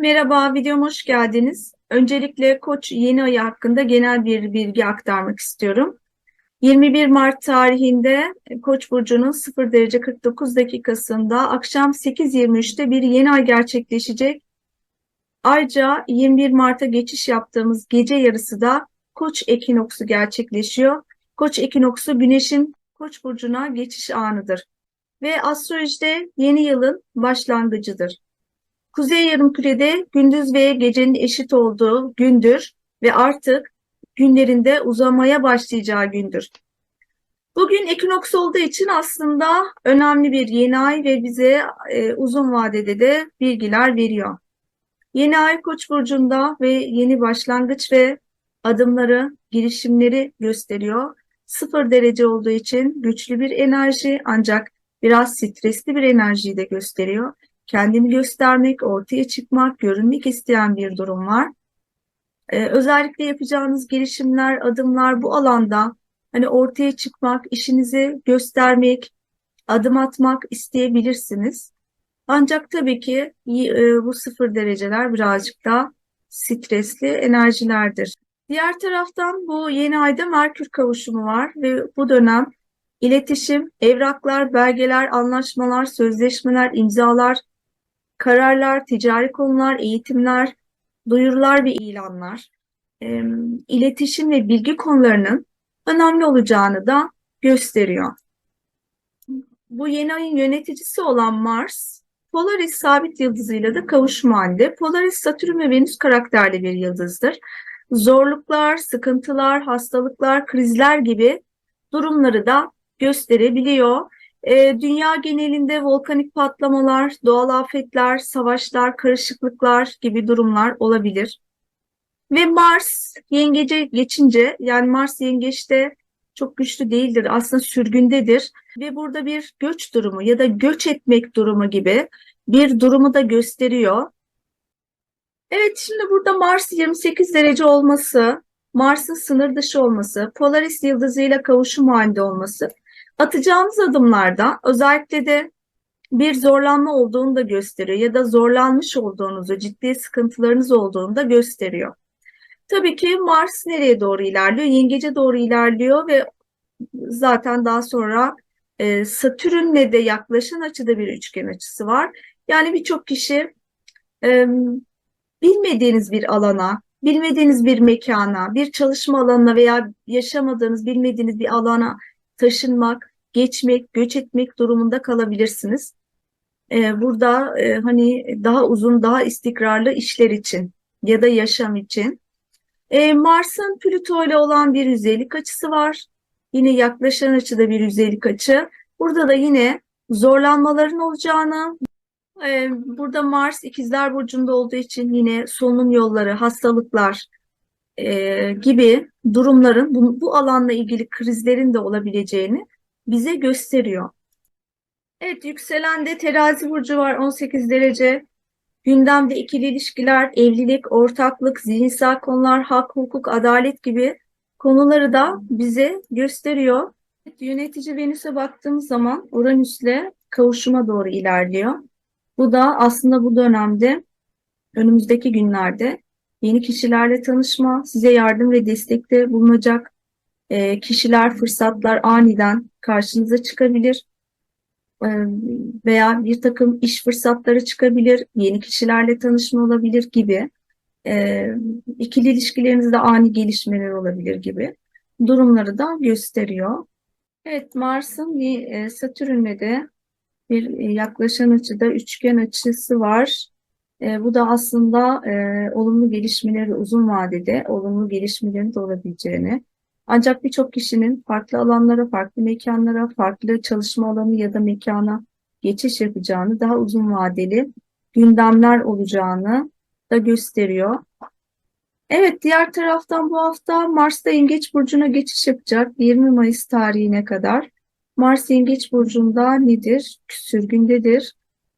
Merhaba, videoma hoş geldiniz. Öncelikle Koç yeni ayı hakkında genel bir bilgi aktarmak istiyorum. 21 Mart tarihinde Koç burcunun 0 derece 49 dakikasında akşam 8.23'te bir yeni ay gerçekleşecek. Ayrıca 21 Mart'a geçiş yaptığımız gece yarısı da Koç ekinoksu gerçekleşiyor. Koç ekinoksu Güneş'in Koç burcuna geçiş anıdır ve astrolojide yeni yılın başlangıcıdır. Kuzey yarımkürede gündüz ve gecenin eşit olduğu gündür ve artık günlerinde uzamaya başlayacağı gündür. Bugün ekinoks olduğu için aslında önemli bir yeni ay ve bize e, uzun vadede de bilgiler veriyor. Yeni ay Koç burcunda ve yeni başlangıç ve adımları, girişimleri gösteriyor. Sıfır derece olduğu için güçlü bir enerji ancak biraz stresli bir enerjiyi de gösteriyor kendini göstermek, ortaya çıkmak, görünmek isteyen bir durum var. Ee, özellikle yapacağınız girişimler, adımlar bu alanda hani ortaya çıkmak, işinizi göstermek, adım atmak isteyebilirsiniz. Ancak tabii ki e, bu sıfır dereceler birazcık daha stresli enerjilerdir. Diğer taraftan bu yeni ayda Merkür kavuşumu var ve bu dönem iletişim, evraklar, belgeler, anlaşmalar, sözleşmeler, imzalar, kararlar, ticari konular, eğitimler, duyurular ve ilanlar, e, iletişim ve bilgi konularının önemli olacağını da gösteriyor. Bu yeni ayın yöneticisi olan Mars, Polaris sabit yıldızıyla da kavuşma halinde. Polaris Satürn ve Venüs karakterli bir yıldızdır. Zorluklar, sıkıntılar, hastalıklar, krizler gibi durumları da gösterebiliyor. E, dünya genelinde volkanik patlamalar, doğal afetler, savaşlar, karışıklıklar gibi durumlar olabilir. Ve Mars yengece geçince yani Mars yengeçte çok güçlü değildir. Aslında sürgündedir. Ve burada bir göç durumu ya da göç etmek durumu gibi bir durumu da gösteriyor. Evet şimdi burada Mars 28 derece olması, Mars'ın sınır dışı olması, Polaris yıldızıyla kavuşum halinde olması Atacağınız adımlarda özellikle de bir zorlanma olduğunu da gösteriyor ya da zorlanmış olduğunuzu, ciddi sıkıntılarınız olduğunu da gösteriyor. Tabii ki Mars nereye doğru ilerliyor? Yengece doğru ilerliyor ve zaten daha sonra e, Satürn'le de yaklaşan açıda bir üçgen açısı var. Yani birçok kişi e, bilmediğiniz bir alana, bilmediğiniz bir mekana, bir çalışma alanına veya yaşamadığınız, bilmediğiniz bir alana taşınmak, geçmek, göç etmek durumunda kalabilirsiniz. Ee, burada e, hani daha uzun, daha istikrarlı işler için ya da yaşam için. Ee, Mars'ın Plüto ile olan bir yüzeylik açısı var. Yine yaklaşan açıda bir yüzeylik açı. Burada da yine zorlanmaların olacağını, e, burada Mars ikizler burcunda olduğu için yine solunum yolları, hastalıklar e, gibi durumların bu, bu alanla ilgili krizlerin de olabileceğini bize gösteriyor. Evet yükselen de terazi burcu var 18 derece. Gündemde ikili ilişkiler, evlilik, ortaklık, zihinsel konular, hak, hukuk, adalet gibi konuları da bize gösteriyor. Yönetici Venüs'e baktığımız zaman Uranüs'le kavuşuma doğru ilerliyor. Bu da aslında bu dönemde önümüzdeki günlerde yeni kişilerle tanışma, size yardım ve destekte bulunacak e, kişiler, fırsatlar aniden karşınıza çıkabilir e, veya bir takım iş fırsatları çıkabilir, yeni kişilerle tanışma olabilir gibi, e, ikili ilişkilerinizde ani gelişmeler olabilir gibi durumları da gösteriyor. Evet, Mars'ın e, Satürn'le de bir e, yaklaşan açıda üçgen açısı var. E, bu da aslında e, olumlu gelişmeleri uzun vadede olumlu gelişmelerin de olabileceğini, ancak birçok kişinin farklı alanlara, farklı mekanlara, farklı çalışma alanı ya da mekana geçiş yapacağını, daha uzun vadeli gündemler olacağını da gösteriyor. Evet, diğer taraftan bu hafta Mars'ta Yengeç Burcu'na geçiş yapacak 20 Mayıs tarihine kadar. Mars Yengeç Burcu'nda nedir? Sürgündedir.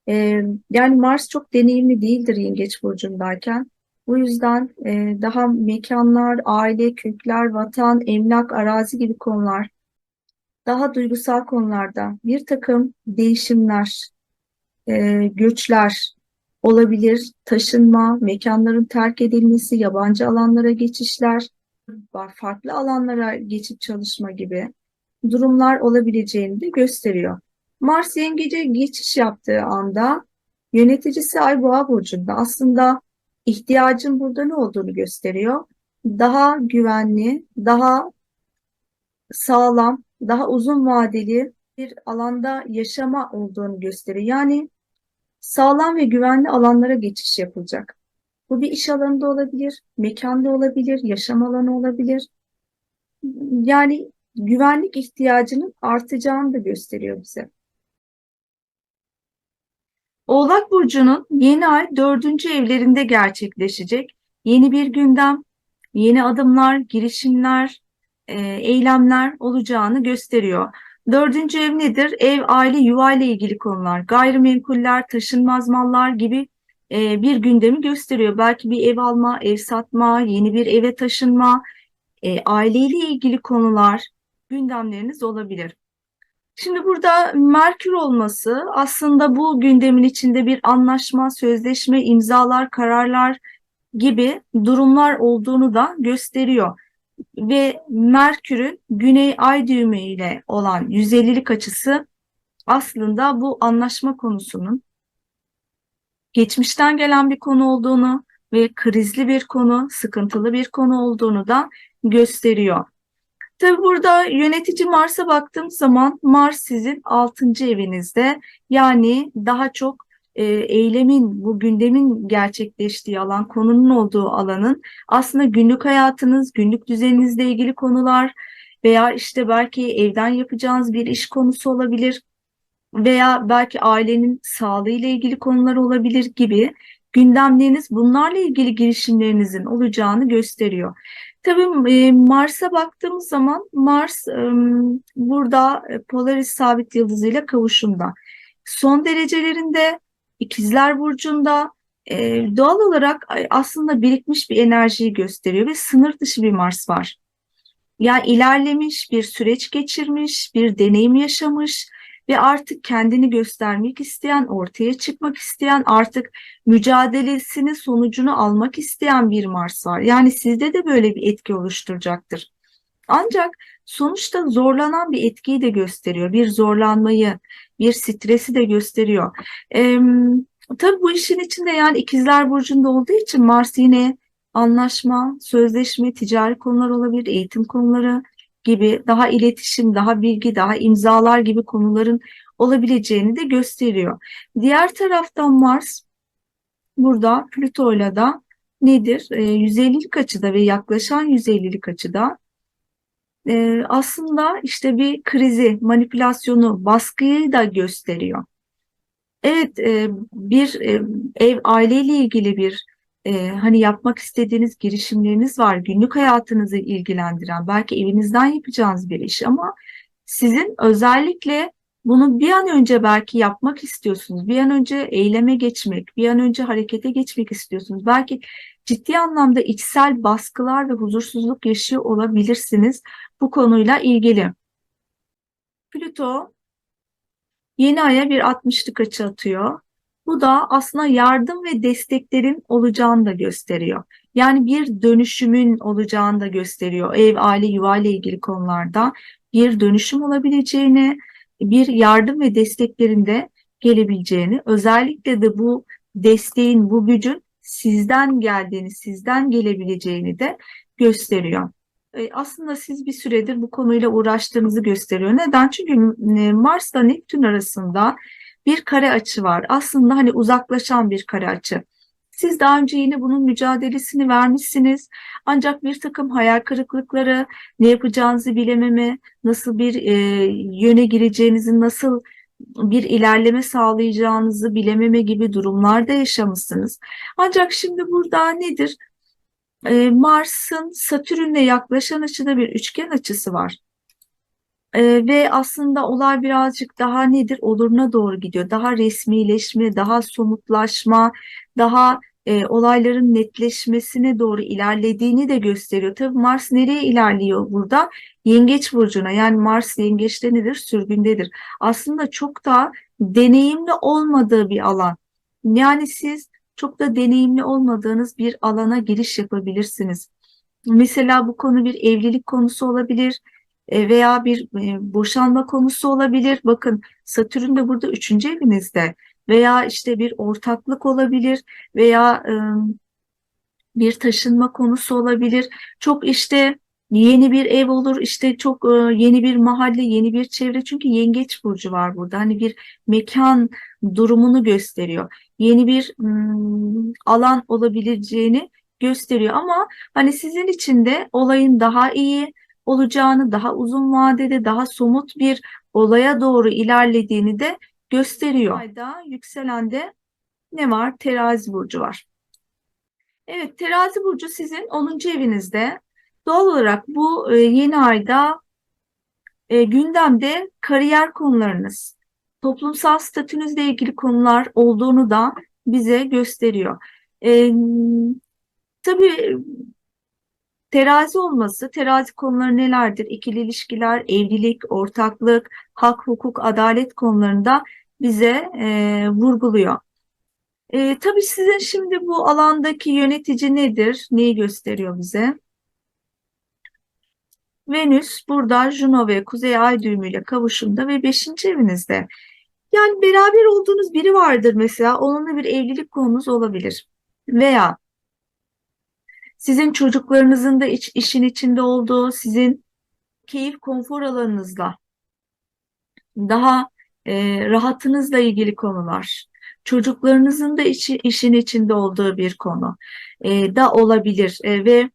Ee, yani Mars çok deneyimli değildir Yengeç Burcu'ndayken. Bu yüzden e, daha mekanlar, aile, kökler, vatan, emlak, arazi gibi konular, daha duygusal konularda bir takım değişimler, e, göçler, olabilir, taşınma, mekanların terk edilmesi, yabancı alanlara geçişler, farklı alanlara geçip çalışma gibi durumlar olabileceğini de gösteriyor. Mars Yengece geçiş yaptığı anda yöneticisi Ay Boğa burcunda aslında ihtiyacın burada ne olduğunu gösteriyor. Daha güvenli, daha sağlam, daha uzun vadeli bir alanda yaşama olduğunu gösteriyor. Yani sağlam ve güvenli alanlara geçiş yapılacak. Bu bir iş alanında olabilir, mekanda olabilir, yaşam alanı olabilir. Yani güvenlik ihtiyacının artacağını da gösteriyor bize. Oğlak Burcu'nun yeni ay dördüncü evlerinde gerçekleşecek. Yeni bir gündem, yeni adımlar, girişimler, e, eylemler olacağını gösteriyor. Dördüncü ev nedir? Ev, aile, yuva ile ilgili konular, gayrimenkuller, taşınmaz mallar gibi e, bir gündemi gösteriyor. Belki bir ev alma, ev satma, yeni bir eve taşınma, e, aileyle ilgili konular gündemleriniz olabilir. Şimdi burada Merkür olması aslında bu gündemin içinde bir anlaşma, sözleşme, imzalar, kararlar gibi durumlar olduğunu da gösteriyor. Ve Merkür'ün Güney Ay düğümü ile olan 150'lik açısı aslında bu anlaşma konusunun geçmişten gelen bir konu olduğunu ve krizli bir konu, sıkıntılı bir konu olduğunu da gösteriyor. Tabi burada yönetici Mars'a baktığım zaman Mars sizin 6. evinizde yani daha çok e, eylemin, bu gündemin gerçekleştiği alan, konunun olduğu alanın aslında günlük hayatınız, günlük düzeninizle ilgili konular veya işte belki evden yapacağınız bir iş konusu olabilir veya belki ailenin sağlığıyla ilgili konular olabilir gibi gündemleriniz bunlarla ilgili girişimlerinizin olacağını gösteriyor. Tabii e, Mars'a baktığımız zaman Mars e, burada Polaris sabit yıldızıyla kavuşumda. Son derecelerinde İkizler Burcu'nda e, doğal olarak aslında birikmiş bir enerjiyi gösteriyor ve sınır dışı bir Mars var. Yani ilerlemiş, bir süreç geçirmiş, bir deneyim yaşamış ve artık kendini göstermek isteyen, ortaya çıkmak isteyen, artık mücadelesinin sonucunu almak isteyen bir Mars var. Yani sizde de böyle bir etki oluşturacaktır. Ancak sonuçta zorlanan bir etkiyi de gösteriyor. Bir zorlanmayı, bir stresi de gösteriyor. Ee, tabii bu işin içinde yani ikizler burcunda olduğu için Mars yine anlaşma, sözleşme, ticari konular olabilir, eğitim konuları, gibi daha iletişim, daha bilgi, daha imzalar gibi konuların olabileceğini de gösteriyor. Diğer taraftan Mars burada Plüto'yla da nedir? E, 150'lik açıda ve yaklaşan 150'lik açıda e, aslında işte bir krizi, manipülasyonu, baskıyı da gösteriyor. Evet, e, bir e, ev aileyle ilgili bir e, hani yapmak istediğiniz girişimleriniz var, günlük hayatınızı ilgilendiren, belki evinizden yapacağınız bir iş ama sizin özellikle bunu bir an önce belki yapmak istiyorsunuz, bir an önce eyleme geçmek, bir an önce harekete geçmek istiyorsunuz. Belki ciddi anlamda içsel baskılar ve huzursuzluk yaşıyor olabilirsiniz bu konuyla ilgili. Plüto yeni aya bir 60'lık açı atıyor. Bu da aslında yardım ve desteklerin olacağını da gösteriyor. Yani bir dönüşümün olacağını da gösteriyor. Ev, aile, yuva ile ilgili konularda bir dönüşüm olabileceğini, bir yardım ve desteklerin de gelebileceğini, özellikle de bu desteğin, bu gücün sizden geldiğini, sizden gelebileceğini de gösteriyor. E, aslında siz bir süredir bu konuyla uğraştığınızı gösteriyor. Neden? Çünkü e, Mars ile Neptün arasında bir kare açı var. Aslında hani uzaklaşan bir kare açı. Siz daha önce yine bunun mücadelesini vermişsiniz. Ancak bir takım hayal kırıklıkları, ne yapacağınızı bilememe, nasıl bir e, yöne gireceğinizi, nasıl bir ilerleme sağlayacağınızı bilememe gibi durumlarda yaşamışsınız. Ancak şimdi burada nedir? E, Mars'ın Satürn'le yaklaşan açıda bir üçgen açısı var. Ee, ve aslında olay birazcık daha nedir? Oluruna doğru gidiyor. Daha resmileşme, daha somutlaşma, daha e, olayların netleşmesine doğru ilerlediğini de gösteriyor. Tabii Mars nereye ilerliyor burada? Yengeç burcuna. Yani Mars yengeçte nedir? Sürgündedir. Aslında çok da deneyimli olmadığı bir alan. Yani siz çok da deneyimli olmadığınız bir alana giriş yapabilirsiniz. Mesela bu konu bir evlilik konusu olabilir veya bir e, boşanma konusu olabilir. Bakın Satürn de burada üçüncü evinizde veya işte bir ortaklık olabilir veya e, bir taşınma konusu olabilir. Çok işte yeni bir ev olur, işte çok e, yeni bir mahalle, yeni bir çevre. Çünkü Yengeç burcu var burada. Hani bir mekan durumunu gösteriyor. Yeni bir alan olabileceğini gösteriyor. Ama hani sizin için de olayın daha iyi olacağını, daha uzun vadede, daha somut bir olaya doğru ilerlediğini de gösteriyor. Ayda yükselende ne var? Terazi burcu var. Evet, terazi burcu sizin 10. evinizde. Doğal olarak bu e, yeni ayda e, gündemde kariyer konularınız, toplumsal statünüzle ilgili konular olduğunu da bize gösteriyor. E, tabii terazi olması, terazi konuları nelerdir? İkili ilişkiler, evlilik, ortaklık, hak, hukuk, adalet konularında bize e, vurguluyor. E, tabii sizin şimdi bu alandaki yönetici nedir? Neyi gösteriyor bize? Venüs burada Juno ve Kuzey Ay düğümüyle kavuşumda ve 5. evinizde. Yani beraber olduğunuz biri vardır mesela. Onunla bir evlilik konunuz olabilir. Veya sizin çocuklarınızın da iç, işin içinde olduğu, sizin keyif konfor alanınızla daha e, rahatınızla ilgili konular, çocuklarınızın da içi, işin içinde olduğu bir konu e, da olabilir e, ve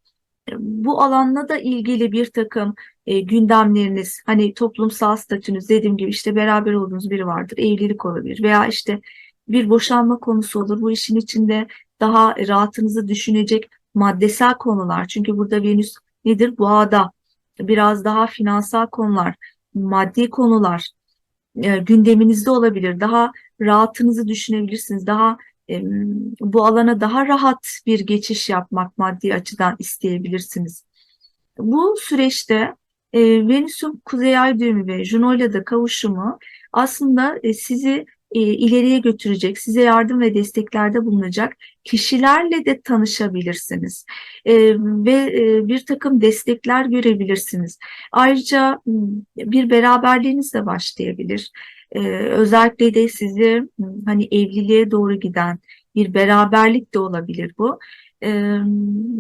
bu alanla da ilgili bir takım e, gündemleriniz, hani toplumsal statünüz dediğim gibi işte beraber olduğunuz biri vardır, evlilik olabilir veya işte bir boşanma konusu olur. Bu işin içinde daha rahatınızı düşünecek maddesel konular. Çünkü burada Venüs nedir? Boğada biraz daha finansal konular, maddi konular e, gündeminizde olabilir. Daha rahatınızı düşünebilirsiniz. Daha e, bu alana daha rahat bir geçiş yapmak maddi açıdan isteyebilirsiniz. Bu süreçte e, Venüs'ün kuzey ay düğümü ve Juno ile de kavuşumu aslında e, sizi e, ileriye götürecek, size yardım ve desteklerde bulunacak kişilerle de tanışabilirsiniz e, ve e, bir takım destekler görebilirsiniz. Ayrıca bir beraberliğiniz de başlayabilir. E, özellikle de sizi hani evliliğe doğru giden bir beraberlik de olabilir bu e,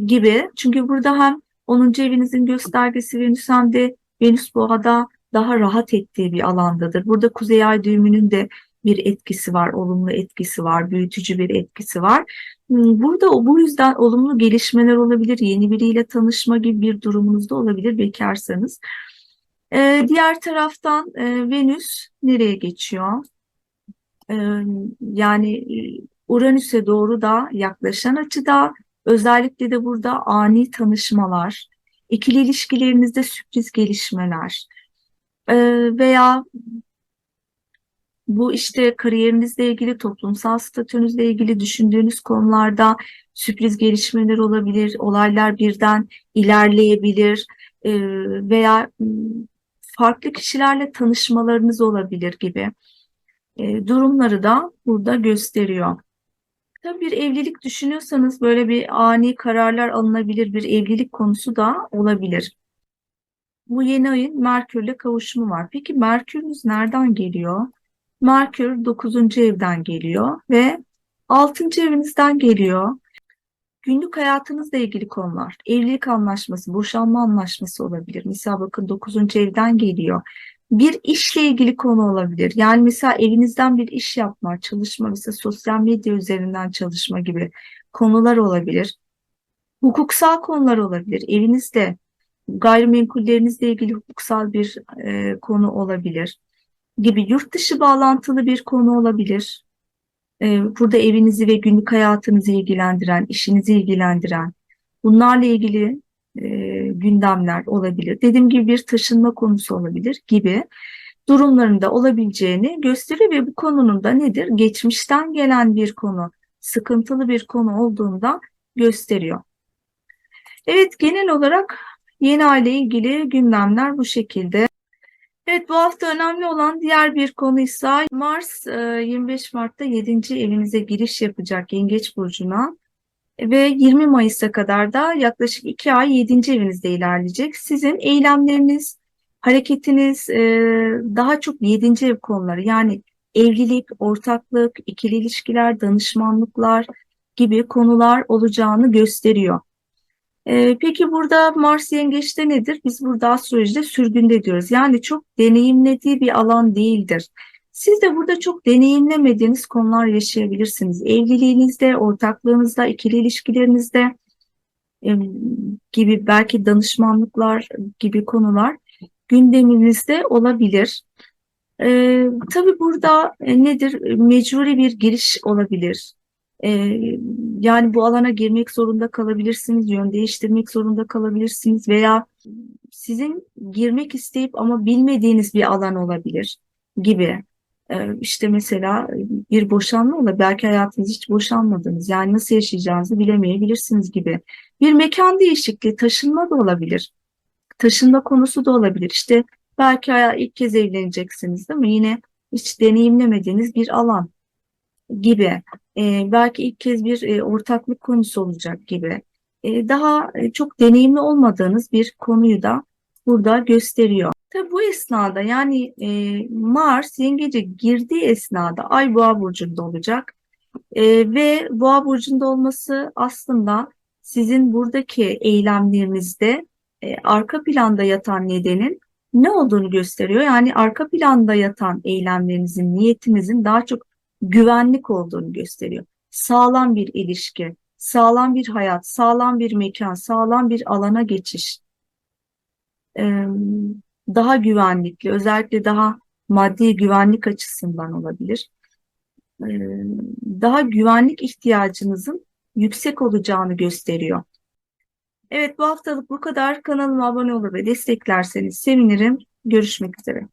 gibi. Çünkü burada hem 10. evinizin göstergesi Venüs hem de Venüs boğada daha rahat ettiği bir alandadır. Burada kuzey ay düğümünün de bir etkisi var, olumlu etkisi var, büyütücü bir etkisi var. Hmm, burada bu yüzden olumlu gelişmeler olabilir, yeni biriyle tanışma gibi bir durumunuz da olabilir bekarsanız. Ee, diğer taraftan e, Venüs nereye geçiyor? Ee, yani Uranüs'e doğru da yaklaşan açıda özellikle de burada ani tanışmalar, ikili ilişkilerinizde sürpriz gelişmeler e, veya bu işte kariyerinizle ilgili, toplumsal statünüzle ilgili düşündüğünüz konularda sürpriz gelişmeler olabilir, olaylar birden ilerleyebilir e, veya farklı kişilerle tanışmalarınız olabilir gibi e, durumları da burada gösteriyor. Tabii bir evlilik düşünüyorsanız böyle bir ani kararlar alınabilir, bir evlilik konusu da olabilir. Bu yeni ayın Merkür'le kavuşumu var. Peki Merkür'ünüz nereden geliyor? Merkür 9. evden geliyor ve 6. evinizden geliyor. Günlük hayatınızla ilgili konular, evlilik anlaşması, boşanma anlaşması olabilir. Mesela bakın 9. evden geliyor. Bir işle ilgili konu olabilir. Yani mesela evinizden bir iş yapma, çalışma, mesela sosyal medya üzerinden çalışma gibi konular olabilir. Hukuksal konular olabilir. Evinizde gayrimenkullerinizle ilgili hukuksal bir e, konu olabilir gibi yurt dışı bağlantılı bir konu olabilir. Ee, burada evinizi ve günlük hayatınızı ilgilendiren, işinizi ilgilendiren, bunlarla ilgili e, gündemler olabilir. Dediğim gibi bir taşınma konusu olabilir gibi durumlarında olabileceğini gösteriyor ve bu konunun da nedir? Geçmişten gelen bir konu, sıkıntılı bir konu olduğunda gösteriyor. Evet genel olarak yeni aile ilgili gündemler bu şekilde. Evet bu hafta önemli olan diğer bir konuysa Mars e, 25 Mart'ta 7. evinize giriş yapacak Yengeç Burcu'na ve 20 Mayıs'a kadar da yaklaşık 2 ay 7. evinizde ilerleyecek. Sizin eylemleriniz, hareketiniz e, daha çok 7. ev konuları yani evlilik, ortaklık, ikili ilişkiler, danışmanlıklar gibi konular olacağını gösteriyor. Ee, peki burada Mars Yengeç'te nedir? Biz burada astrolojide sürgünde diyoruz. Yani çok deneyimlediği bir alan değildir. Siz de burada çok deneyimlemediğiniz konular yaşayabilirsiniz. Evliliğinizde, ortaklığınızda, ikili ilişkilerinizde e, gibi belki danışmanlıklar gibi konular gündeminizde olabilir. Ee, tabii burada e, nedir? Mecburi bir giriş olabilir. Ee, yani bu alana girmek zorunda kalabilirsiniz, yön değiştirmek zorunda kalabilirsiniz veya sizin girmek isteyip ama bilmediğiniz bir alan olabilir gibi. Ee, işte mesela bir boşanma olabilir. Belki hayatınız hiç boşanmadınız. Yani nasıl yaşayacağınızı bilemeyebilirsiniz gibi. Bir mekan değişikliği, taşınma da olabilir. Taşınma konusu da olabilir. İşte belki ilk kez evleneceksiniz değil mi? Yine hiç deneyimlemediğiniz bir alan gibi. Ee, belki ilk kez bir e, ortaklık konusu olacak gibi. Ee, daha e, çok deneyimli olmadığınız bir konuyu da burada gösteriyor. Tabii bu esnada yani e, Mars yengece girdiği esnada Ay Boğa burcunda olacak. E, ve Boğa burcunda olması aslında sizin buradaki eylemlerinizde e, arka planda yatan nedenin ne olduğunu gösteriyor. Yani arka planda yatan eylemlerinizin, niyetinizin daha çok güvenlik olduğunu gösteriyor. Sağlam bir ilişki, sağlam bir hayat, sağlam bir mekan, sağlam bir alana geçiş. Daha güvenlikli, özellikle daha maddi güvenlik açısından olabilir. Daha güvenlik ihtiyacınızın yüksek olacağını gösteriyor. Evet bu haftalık bu kadar. Kanalıma abone olur ve desteklerseniz sevinirim. Görüşmek üzere.